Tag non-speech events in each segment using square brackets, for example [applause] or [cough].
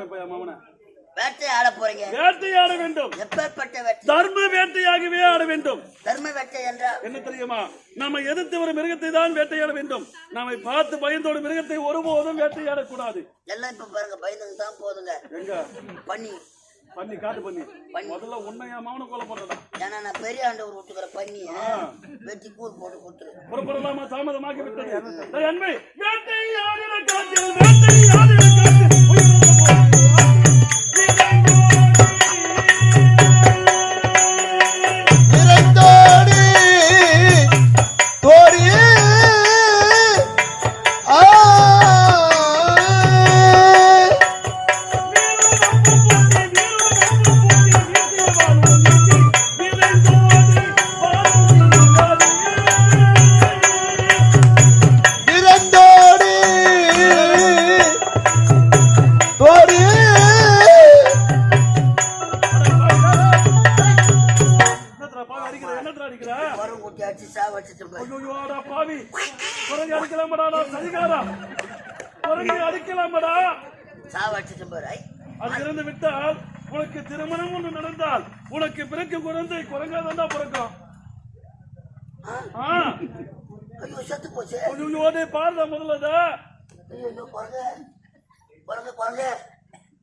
போறேன் இப்ப என் மாமனை வேட்டை ஆட போறீங்க. வேட்டையாட வேண்டும். எப்பேற்பட்ட வேட்டை? தர்ம வேட்டையாகவே ஆட வேண்டும். தர்ம வேட்டை என்றால்? என்ன தெரியுமா? நம்ம எதிர்த்து ஒரு மிருகத்தை தான் வேட்டையாட வேண்டும். நம்மை பார்த்து பயந்தோடு மிருகத்தை ஒருபோதும் வேட்டையாடக்கூடாது. எல்லாம் இப்ப பாருங்க பயந்துங்க தான் போதுங்க. எங்க? பண்ணி. பண்ணி காட்டு பண்ணி. முதல்ல உன்னை என் மகனை கொலை பண்றதா ஏன்னா நான் பெரிய ஆண்டவர் விட்டுக்கிற பண்ணி வெட்டி கூழ் போட்டு கொடுத்துரு. புறப்படலாமா? தாமதமாகி விட்டது அன்பே வேட்டையாடின காட்டில் அடிக்கிற? என்னத்ரா அடிக்கிற வரும் குட்டி அடிச்சு வச்சுட்டு போய் ஐயோ அடா பாவி. குரங்கு அடிக்கலாமடா நான் சரிகாரா குரங்கு அடிக்கலாமடா. சா வச்சுட்டு போய் ஐ, அது இருந்து விட்டால் உனக்கு திருமணம் ஒன்று நடந்தால் உனக்கு பிறக்கும் குழந்தை குரங்கா தாண்டா பிறக்கும். ஐயோ செத்து போச்சு. ஐயோ டேய் பாருடா முதல்ல. ஐயோ குரங்க. குரங்க குரங்க.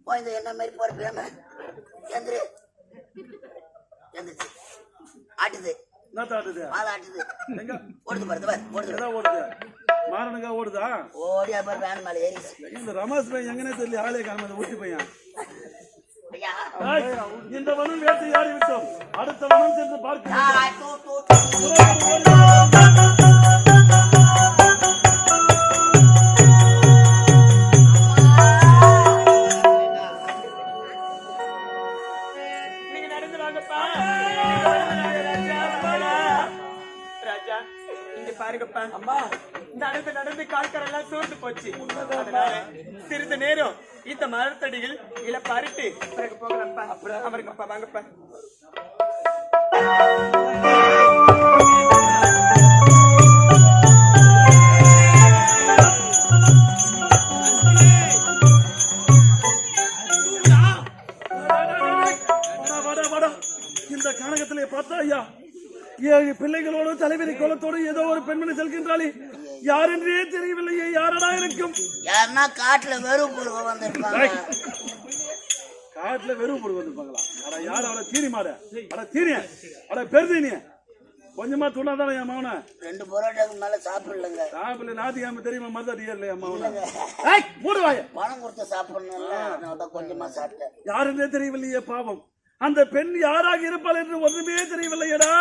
குழந்தை என்ன மாதிரி போறப்ப எந்திரி. எந்திரிச்சு. ஆட்டுது. தாட்டுது பால் ஆட்டுது. ஓடுது பாரு ஓடுது. ஓடுது? மாறனுங்க ஓடுதா? ஓடியா பாரு வேன் மேல ஏறிச்சு. இந்த ரமேஷ் பையன் எங்கனே தெரியல ஆளே காணாம ஊட்டி பையன். இந்த வனம் வேட்டையாடி விட்டோம். அடுத்த வனம் சென்று பார்க்க அப்புறம் அவருங்கப்பா வாங்கப்பா. வாடா, வாடா, வாடா. இந்த கானகத்திலே பார்த்தா ஐயா ஏழு பிள்ளைகளோடு தலைவிரி கோலத்தோடு ஏதோ ஒரு பெண்மணி செல்கின்றாளே. யார் என்றே தெரியவில்லையே யாரடா இருக்கும்? யாருன்னா காட்டுல வெறும் வந்திருப்பாங்க. காட்டுல வெறும் பொருள் வந்துருப்பாங்களா அட யார் அவளை தீனி மாட? அட தீனிய அட பெருதீனிய கொஞ்சமா துணாதானே என் மவன ரெண்டு பரோட்டாக்கு மேல சாப்பிடலங்க. சாப்பிடல நாத்தியாம தெரியுமா? மருதாடி இல்லையா மவன ஏய் மூடுவாய பணம் கொடுத்து சாப்பிடணும்ல தான் கொஞ்சமா சாப்பிட்டேன். யார் என்றே தெரியவில்லையே பாவம். அந்த பெண் யாராக இருப்பாள் என்று ஒன்றுமே தெரியவில்லையடா.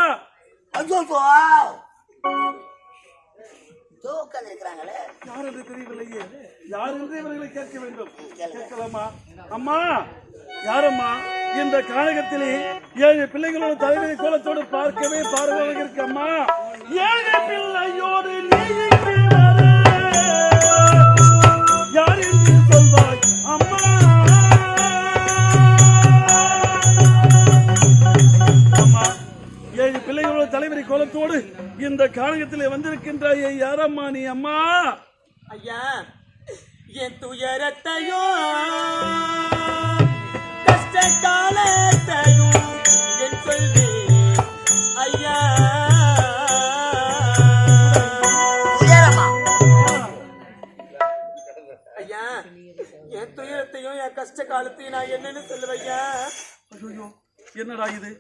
இருக்கிறாங்களே. யார் என்று தெரியவில்லையே. யார் என்று இவர்களை கேட்க வேண்டும்? கேட்கலாமா? அம்மா யாரம்மா? இந்த காலகத்திலே ஏழு பிள்ளைகளோட தலைவரை கோலத்தோடு பார்க்கவே பார்வையாக இருக்கம்மா ஏழு பிள்ளையோடு நீ யார் என்று சொல்வாய் அம்மா? அம்மா ஏழு பிள்ளைகளோட தலைவரை கோலத்தோடு இந்த கானகத்திலே வந்திருக்கின்றாயே யாரம்மா நீ அம்மா? ஐயா என் துயரத்தையோ என் சொல்வேன் ஐயா உயரமா ஐயா என் துயரத்தையும் என் கஷ்ட காலத்தையும் நான் என்னன்னு சொல்லுவையா ஐயோ, என்னடா இது?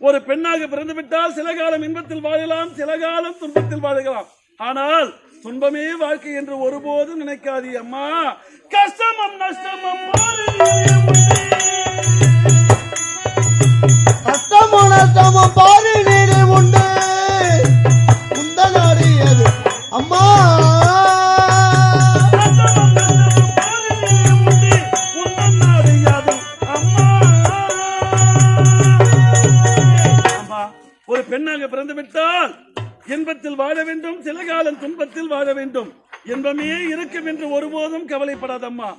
ஒரு பெண்ணாக பிறந்து விட்டால் சில காலம் இன்பத்தில் வாழலாம் சில காலம் துன்பத்தில் வாழலாம். ஆனால் துன்பமே வாழ்க்கை என்று ஒருபோதும் நினைக்காதே அம்மா. கஷ்டமும் நஷ்டமும் பாரு நீடு உண்டு. அம்மா. ஒரு பெண்ணாக பிறந்து விட்டால் இன்பத்தில் வாழ வேண்டும் சில காலம் துன்பத்தில் வாழ வேண்டும். இன்பமே இருக்கும் என்று ஒருபோதும் கவலைப்படாதம்மா.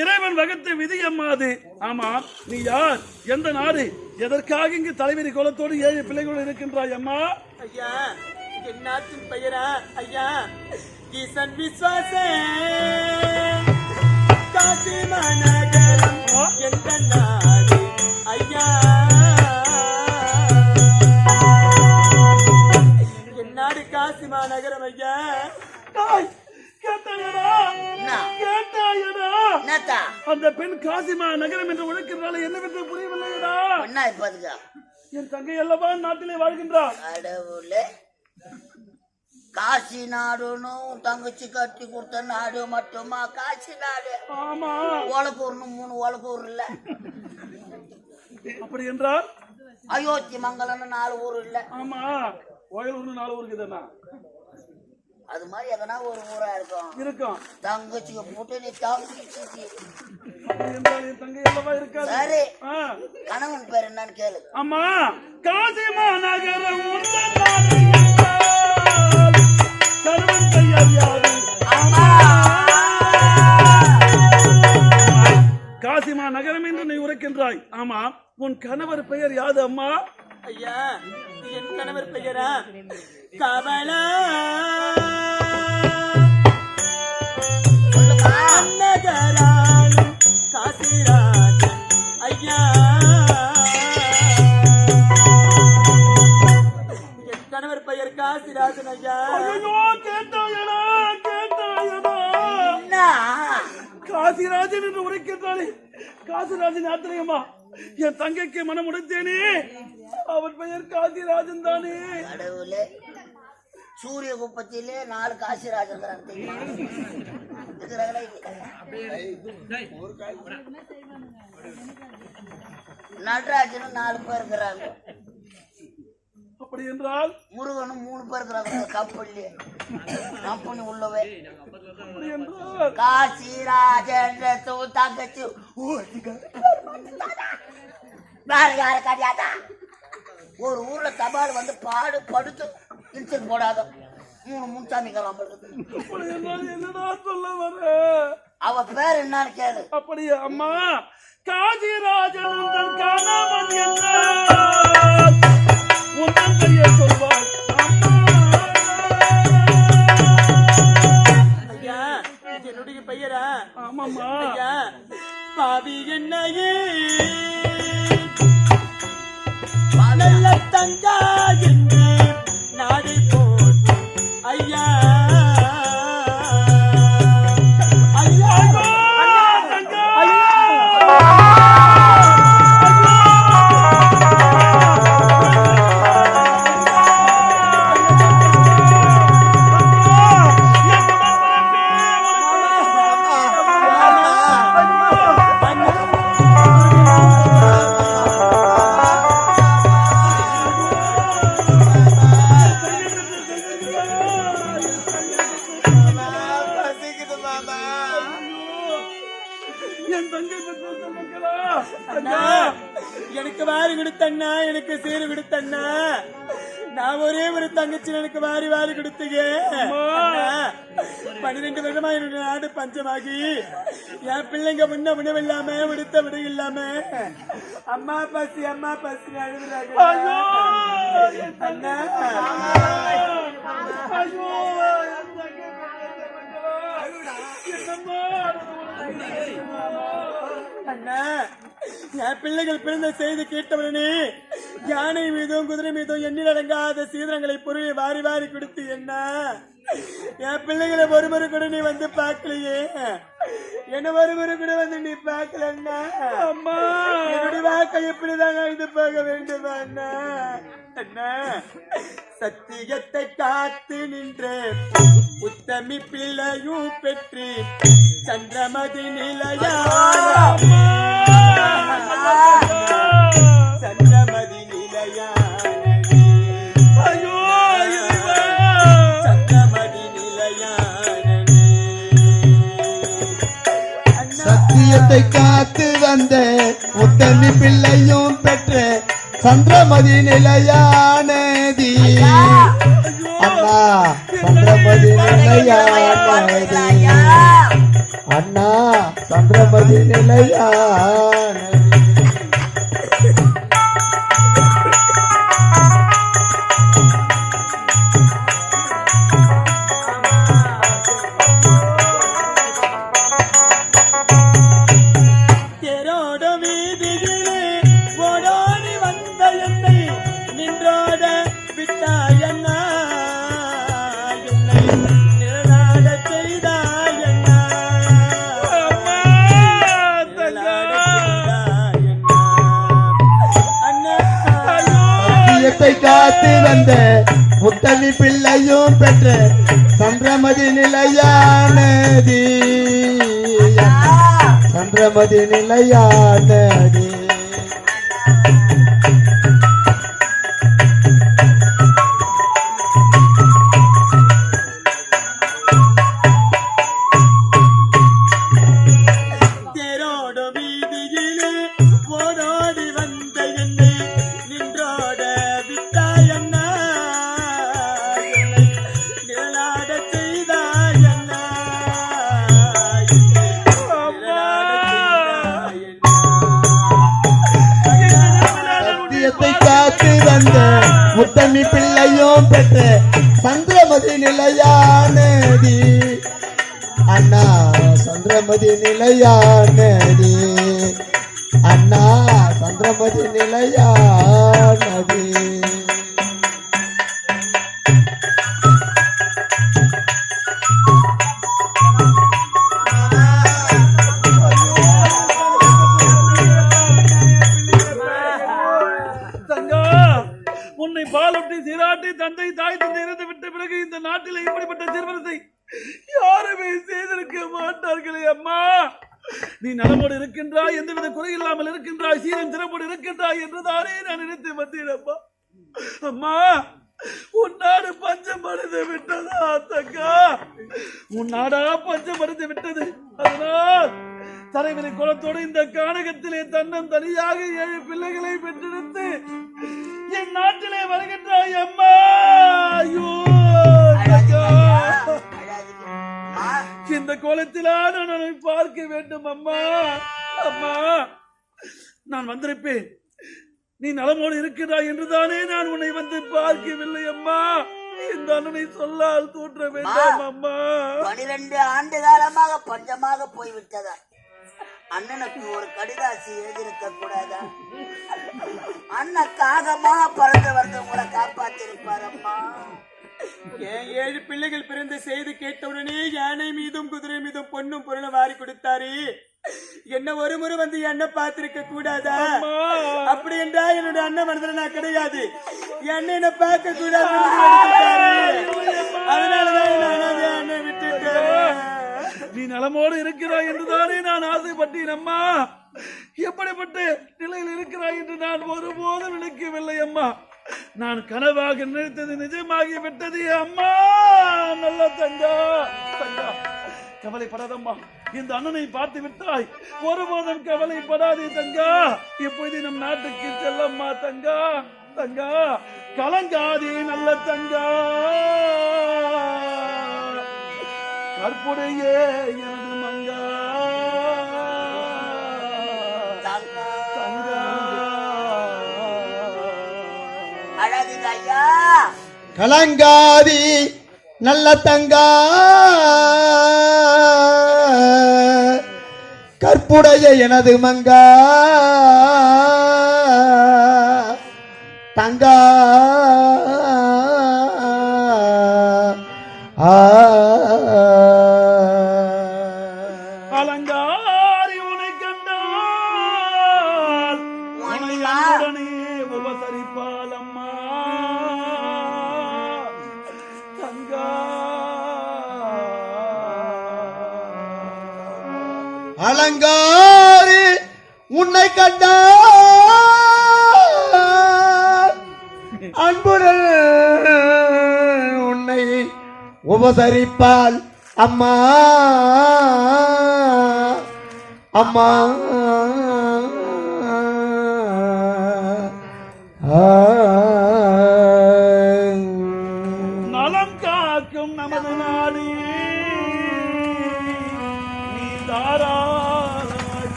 இறைவன் வகுத்த விதி அம்மா அது. ஆமா நீ யார்? எந்த நாடு? எதற்காக இங்கு தலைவரி கோலத்தோடு ஏழு பிள்ளைகளோடு இருக்கின்றாய் அம்மா? ஐயா என்னாச்சின் பெயரா? ஐயா ஈசன் விஸ்வாச காசி மாநகரம் எந்த நாடு? ஐயா. என் நாடு காசி மாநகரம் ஐயா அந்த பெண் காசிமா நகரம் என்று உழைக்கிறாள் என்னவென்று புரியவில்லையடா. என்ன இப்ப அதுக்கு? என் தங்கை அல்லவா நாட்டிலே வாழ்கின்றார் கடவுளே. காசி நாடுன்னு உன் தங்கச்சி கட்டி கொடுத்த நாடு மட்டுமா? காசி நாடு. ஆமா. உலகூர்னு மூணு உலகூர் இல்ல. அப்படி என்றால்? அயோத்தி மங்கலம்னு நாலு ஊர் இல்ல. ஆமா. கோயில் ஒண்ணு நாலு ஊருக்கு தானே அது மாதிரி எதனா ஒரு ஊரா இருக்கும். இருக்கும். தங்கச்சிக்கு போட்டு நீ தங்கச்சி சரி. ஆ. கணவன் பேர் என்னன்னு கேளு. அம்மா காசிமா நகரம் கணவன் பெயர் யாது? காசிமா நகரம் என்று நீ உரைக்கின்றாய். ஆமா உன் கணவர் பெயர் யாது அம்மா? ஐயா என் கணவர் பெயரா? கமலா! காசிராஜன் ஐயா. ஐயோ கேட்டாயடா கேட்டாயடா. என்ன காசிராஜன் என்று உரைக்கின்றானே. காசிராஜன் யாத்திரையம்மா என் தங்கைக்கு மனம் உடைத்தேனே. அவர் பெயர் காசிராஜன் தானே. கடவுளே சூரிய குப்பத்திலே நாலு காசிராஜ் இருக்கிறாங்க தெரியுமா? இருக்கிறாங்களா இல்லையா? நடராஜனும் நாலு பேர் இருக்கிறாங்க. அப்படி என்றால்? முருகனும் மூணு பேர் இருக்கிறாங்க. கப்பல்லே. கம்பெனி உள்ளவே. அப்படி காசிராஜன் தூ- தங்கச்சி. யார கிடையாதா ஒரு ஊர்ல தபால் வந்து பாடு படுத்து இன்சல் போடாத. மூணு முன்சாமி அப்படி என்றால் என்னடா சொல்ல வர? அவ பேர் என்னன்னு கேளு. அப்படியே அம்மா? காசிராஜன் உந்தன் கணவன் என்றால்? உந்தன் பெயர் சொல்வாள் என்னுடைய பெயரா? ஆமாம்மா. ஐயா பாவி என்னையே. நல்ல தங்கா என்று நாடு போட்டு ஐயா என் தங்கை பெற்ற மக்களா அண்ணா எனக்கு வாரி கொடுத்தண்ணா எனக்கு சீரு கொடுத்தண்ணா. நான் ஒரே ஒரு தங்கச்சி எனக்கு வாரி வாரி கொடுத்தீங்க. பன்னிரெண்டு வருஷமா என்னுடைய நாடு பஞ்சமாகி என் பிள்ளைங்க முன்ன உணவு இல்லாம உடுத்த விட இல்லாம அம்மா பசி அம்மா பசி அழுகுறாங்க அண்ணா. ஐயோ என்னம்மா அண்ணா என் பிள்ளைகள் பிறந்த செய்தி கேட்டவுடனே யானை மீதும் குதிரை மீதும் எண்ணில் அடங்காத சீதனங்களை பொருளை வாரி வாரி கொடுத்து என்ன என் பிள்ளைகளை ஒருமுறை கூட நீ வந்து பார்க்கலையே. என்ன ஒருமுறை கூட வந்து நீ பார்க்கல அண்ணா? அம்மா. என்னுடைய வாக்கை எப்படிதான் இது போக வேண்டும் அண்ணா? அண்ணா சத்தியத்தை காத்து நின்ற உத்தமி பிள்ளையும் பெற்று சந்திரமதி நிலையா சந்திரமதி சத்தியத்தை காத்து வந்த உத்தமி பிள்ளையும் பெற்ற சந்திரமதி நிலையானதி. அண்ணா சந்திரமதி நிலையானதி. அண்ணா சந்திரமதி நிலையானதி வந்த முத்தமி பிள்ளையும் பெற்ற சந்திரமதி நிலையானதி. சந்திரமதி நிலையானதி. முத்தமி பிள்ளையும் பெற்று சந்திரமதி நிலையானதி. அண்ணா சந்திரமதி நிலையானதி. அண்ணா சந்திரமதி நிலையானதி. நீ நலமோடு இருக்கின்றாய் எந்தவித குறை இல்லாமல் இருக்கின்றாய் சீரம் சிறப்போடு இருக்கின்றாய் என்றுதானே நான் நினைத்து வந்தேன் அம்மா. உன் நாடு பஞ்சம் அடைந்து விட்டதா அத்தக்கா? உன் நாடா பஞ்சம் அடைந்து விட்டது. அதனால் தலைவரை குலத்தோடு இந்த கானகத்திலே தன்னம் தனியாக ஏழு பிள்ளைகளை பெற்றெடுத்து என் நாட்டிலே வருகின்றாய் அம்மா. ஐயோ இந்த கோலத்திலா நான் உன்னை பார்க்க வேண்டும் அம்மா. அம்மா நான் வந்திருப்பேன். நீ நலமோடு இருக்கிறாய் என்றுதானே நான் உன்னை வந்து பார்க்கவில்லை அம்மா. இந்த அண்ணனை சொல்லால் தூற்ற வேண்டாம் அம்மா பனிரெண்டு ஆண்டு காலமாக பஞ்சமாக போய்விட்டதா? அண்ணனுக்கு ஒரு கடிதாசி எழுதியிருக்க கூடாதா? அண்ணன் காகமாக பறந்து வந்து உங்களை காப்பாத்திருப்பார் அம்மா. என் ஏழு பிள்ளைகள் பிறந்த செய்தி கேட்டவுடனே யானை மீதும் குதிரை மீதும் பொண்ணும் பொருளும் வாரி கொடுத்தாரு. என்ன ஒரு முறை வந்து என்ன பார்த்திருக்க கூடாதா? அப்படி என்றா என்னோட அண்ணன் மனதில் நான் கிடையாது. என்ன என்ன பார்க்க கூடாது. அதனாலதான் நான் அந்த அண்ணன் விட்டுட்டேன். நீ நலமோடு இருக்கிறாய் என்றுதானே நான் ஆசைப்பட்டேன் அம்மா. எப்படிப்பட்ட நிலையில் இருக்கிறாய் என்று நான் ஒருபோதும் நினைக்கவில்லை அம்மா. நான் கனவாக நினைத்தது நிஜமாகி விட்டது. அம்மா நல்ல தங்கா. தங்கா கவலைப்படாதம்மா. இந்த அண்ணனை பார்த்து விட்டாய். ஒருபோதும் கவலைப்படாதே தங்கா. இப்போது நம் நாட்டுக்கு செல்லம்மா தங்கா. தங்கா கலங்காதே நல்ல தங்கா. கற்புடைய எனது கலங்காதி நல்ல தங்கா. கற்புடைய எனது மங்கா. தங்கா. சிரிப்பால் அம்மா. அம்மா. ஆ.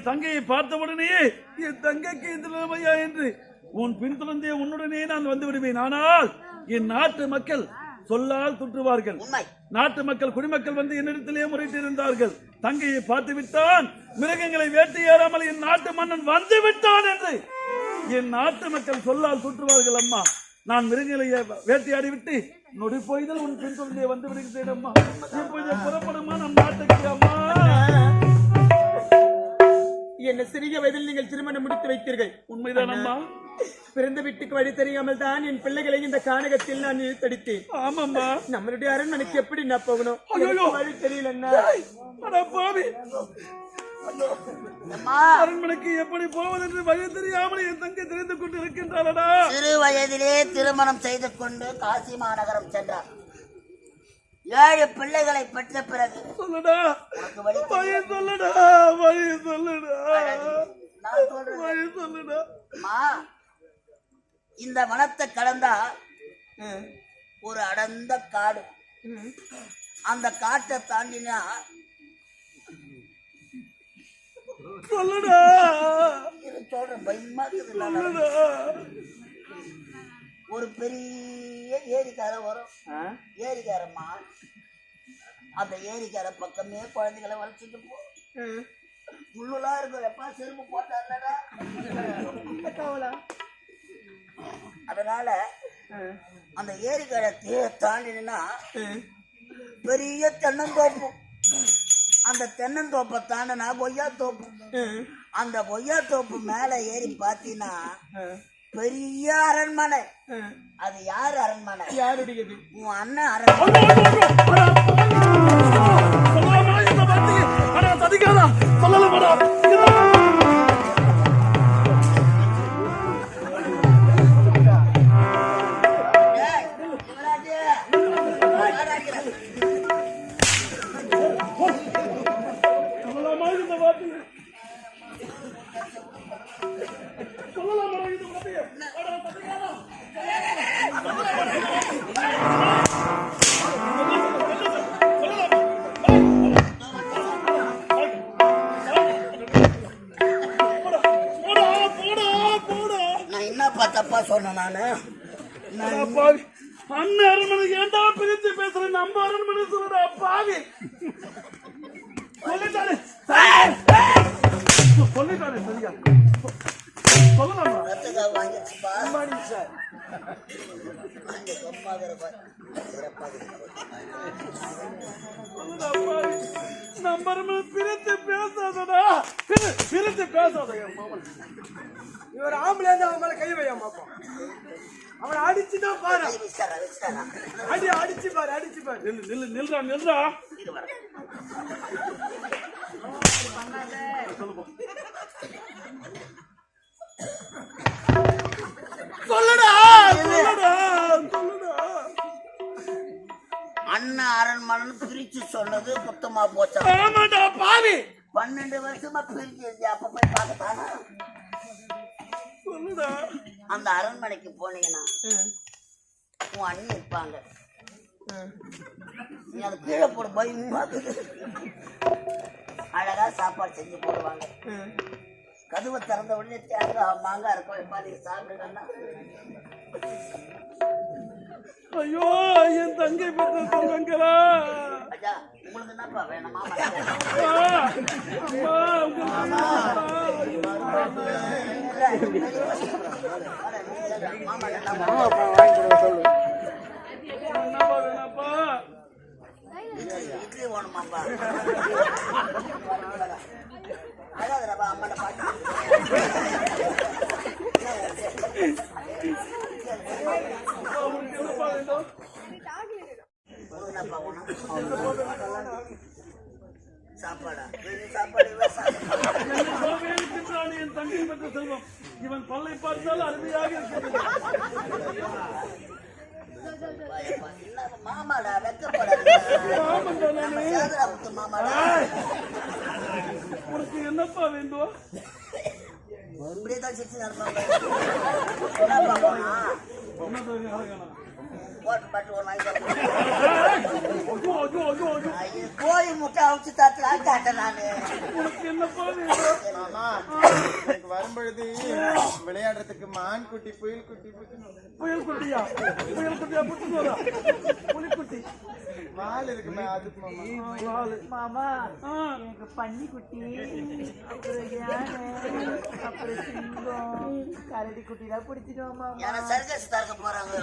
என் தங்கையை பார்த்தவுடனே என் தங்கைக்கு இந்த நிலைமையா என்று? உன் பின்தொடர்ந்தே உன்னுடனே நான் வந்து விடுவேன். ஆனால் என் நாட்டு மக்கள் சொல்லால் துற்றுவார்கள். நாட்டு மக்கள் குடிமக்கள் வந்து என்னிடத்திலே முறையிட்டிருந்தார்கள் தங்கையை பார்த்து விட்டான் மிருகங்களை வேட்டையாடாமல் என் நாட்டு மன்னன் வந்து விட்டான் என்று. என் நாட்டு மக்கள் சொல்லால் சுற்றுவார்கள் அம்மா. நான் மிருகங்களை வேட்டையாடி விட்டு நொடி போய்தல் உன் பின் தொழிலே வந்து விடுகிறேன் அம்மா. இப்போது புறப்படுமா நம் நாட்டுக்கு அம்மா? என்ன சிறிய வயதில் நீங்கள் திருமணம் முடித்து வைத்தீர்கள். உண்மைதான் அம்மா. பிறந்த வீட்டுக்கு வழி தெரியாமல் தான் என் பிள்ளைகளை இந்த கானகத்தில் நான் இழுத்தடித்தேன். ஆமாம்மா. நம்மளுடைய அரண்மனைக்கு எப்படி நான் போகணும்? வழி தெரியல என்ன அட பாவி. அம்மா. அரண்மனைக்கு எப்படி போவதென்று வழி தெரியாமல் என் தங்கை தெரிந்து கொண்டு இருக்கின்றாளடா சிறு வயதிலே திருமணம் செய்து கொண்டு காசி மாநகரம் சென்றார். ஏழு பிள்ளைகளை பெற்ற பிறகு சொல்லுடா. வழி சொல்லுடா. வழி சொல்லுடா. நான் சொல்றேன் வழி சொல்லுடா. இந்த வனத்தை கடந்தா ஒரு அடர்ந்த காடு. அந்த காட்டை தாண்டினா சொல்லுடா. சொல்றேன் பயமா இருக்குது. ஒரு பெரிய ஏரிக்கார வரும். ஏரிக்காரம்மா அந்த ஏரிக்கார பக்கமே குழந்தைகளை வளர்ச்சிட்டு போ. முள்ளுலாம் இருக்கும் எப்பா செருப்பு போட்டாருலடா அதனால அந்த ஏரிக்காரை தாண்டினா பெரிய தென்னந்தோப்பு. அந்த தென்னந்தோப்பை தாண்டினா கொய்யா தோப்பு அந்த கொய்யா தோப்பு மேல ஏறி பாத்தீங்கன்னா பெரிய அரண்மனை அது யார் அரண்மனை யாருடையது உன் அண்ணன் அரண்மனை சொல்லலாமா இருப்பார். பிரித்து பேசாதடா பிரி- பிரிச்சு பேசாத என் இவர் ஆம்பளை அவன் மேல கை வையா மாப்போம் அவனை அடிச்சுதான் பாரு அடி அடிச்சு பாரு அடிச்சு பாரு நில்லு நில்லு நில்றா நில்றா இரு சொல்லுடா சொல்லுடா அண்ணன் அரண்மனை பிரிச்சு சொன்னது குத்தமா போச்சா? ஆமாடா பாவி. பன்னெண்டு வருஷமா பிரிச்சு இருந்து அப்ப போய் பார்க்கத்தானா? சொல்லுடா. அந்த அரண்மனைக்கு போனீங்கன்னா உன் அண்ணி இருப்பாங்க. நீ அதை கீழே போட பயமா இருக்குது. அழகா சாப்பாடு செஞ்சு போடுவாங்க. கதவை திறந்த உடனே தேங்காய் மாங்காய் இருக்கும் வைப்பா நீங்க சாப்பிடுங்கன்னா? ஐயோ என் தங்கை பெற்ற சொல்லுங்களா உங்களுக்கு என்னப்பா வேணுமா? இட்லி வேணுமாப்பா அம்மாட்ட பாட்டு உங்களுக்கு என்னப்பா வேண்டும் உங்களுக்கு என்னப்பா வேணும் சாப்பாடா வெறும் சாப்பாடு இவ சாப்பாடு என்னை கோவையில் தின்றான் என் தங்கை பெற்ற செல்வம் இவன் பல்லை பார்த்தால் அருமையாக இருக்கிறது என்ன மாமாடா வெக்கப்படாது நம்ம சேதரா முத்து மாமாடா உனக்கு என்னப்பா வேண்டும் இப்படியே தான் சிரிச்சு நடப்பாங்க என்னப்பா போனா என்ன தெரியும், யாரும் காணோம். போட்டு பட்டு ஒரு நாளைக்கு ஐயோ, ஐயோ, ஐயோ, ஐயோ. ஐயோ, கோழி முட்டை அவிச்சு தட்டுல கேட்டேன் நானு. வரும்பொழுது விளையாடுறதுக்கு மான் குட்டி புயல் குட்டி புயல் புயல் குட்டியா புயல் குட்டியா புட்டு வரா புலிக்குட்டி. வால் இருக்குமே அது மாமா. வாலு. மாமா எனக்கு பன்னி குட்டி அப்புறம் யானை அப்புறம் சிங்கம் கரடி குட்டி தான் பிடிச்சிடுவோம் மாமா. ஏன்னா சர்க்கஸ் திறக்க போறாங்க.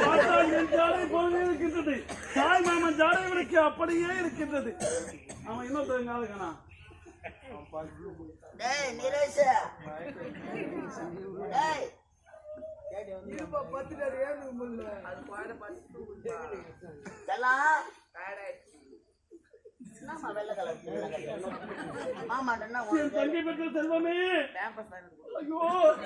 பார்த்தா என் ஜாடை போலவே இருக்கின்றது. தாய் மாமன் ஜாடை விளக்கு அப்படியே இருக்கின்றது. அவன் இன்னொருத்தவங்க ஆளுங்கண்ணா டேய் நிரேஷ் டேய் என்ன செல்வமே. ஐயோ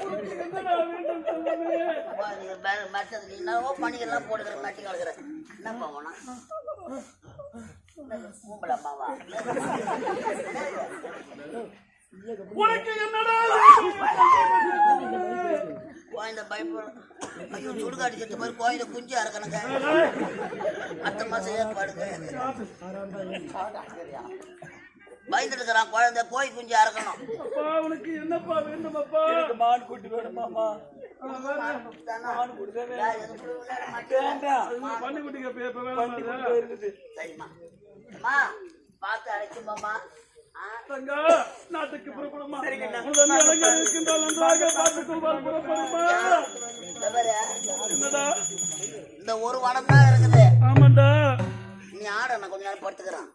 உனக்கு என்னடா வேண்டும் செல்வமே? அப்பா, நீங்க மெ- மெட்டது நீ என்னவோ பண்ணிக்கலாம் போட்டுக்கிற மெட்டி கலக்குற என்னப்பா வேணும் கும்பல அம்மாவா [laughs] உனக்கு என்னடா? குழந்தை பயப்படும் ஐயோ சுடுகாடு செத்து போய் குழந்தை குஞ்சு அறக்கணுங்க. அடுத்த மாசம் ஏற்பாடுங்க பயந்துட்டு இருக்கிறான் குழந்தை போய் குஞ்சு அறக்கணும். அப்பா உனக்கு என்னப்பா வேண்டும் அப்பா மான் குட்டி வேணும் மாமா யார் எதுவும் கூட விளையாட மாட்டேன். பண்ணி குட்டிங்க சரிம்மா. இந்த ஒரு வாரம் தான் இருக்குது. ஆமாண்டா. நீ ஆட நான் கொஞ்ச நேரம் படுத்துக்கிறான்.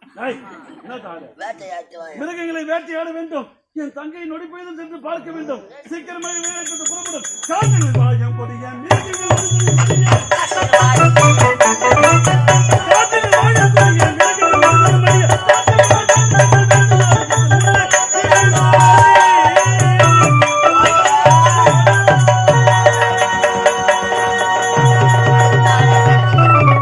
வேட்டையாச்சு மிருகங்களை வேட்டையாட வேண்டும். என் தங்கை நொடி பெய்தும் சென்று பார்க்க வேண்டும். சீக்கிரமாக வேலைக்கு புறப்படும். சாதனை பாயம் கொடிய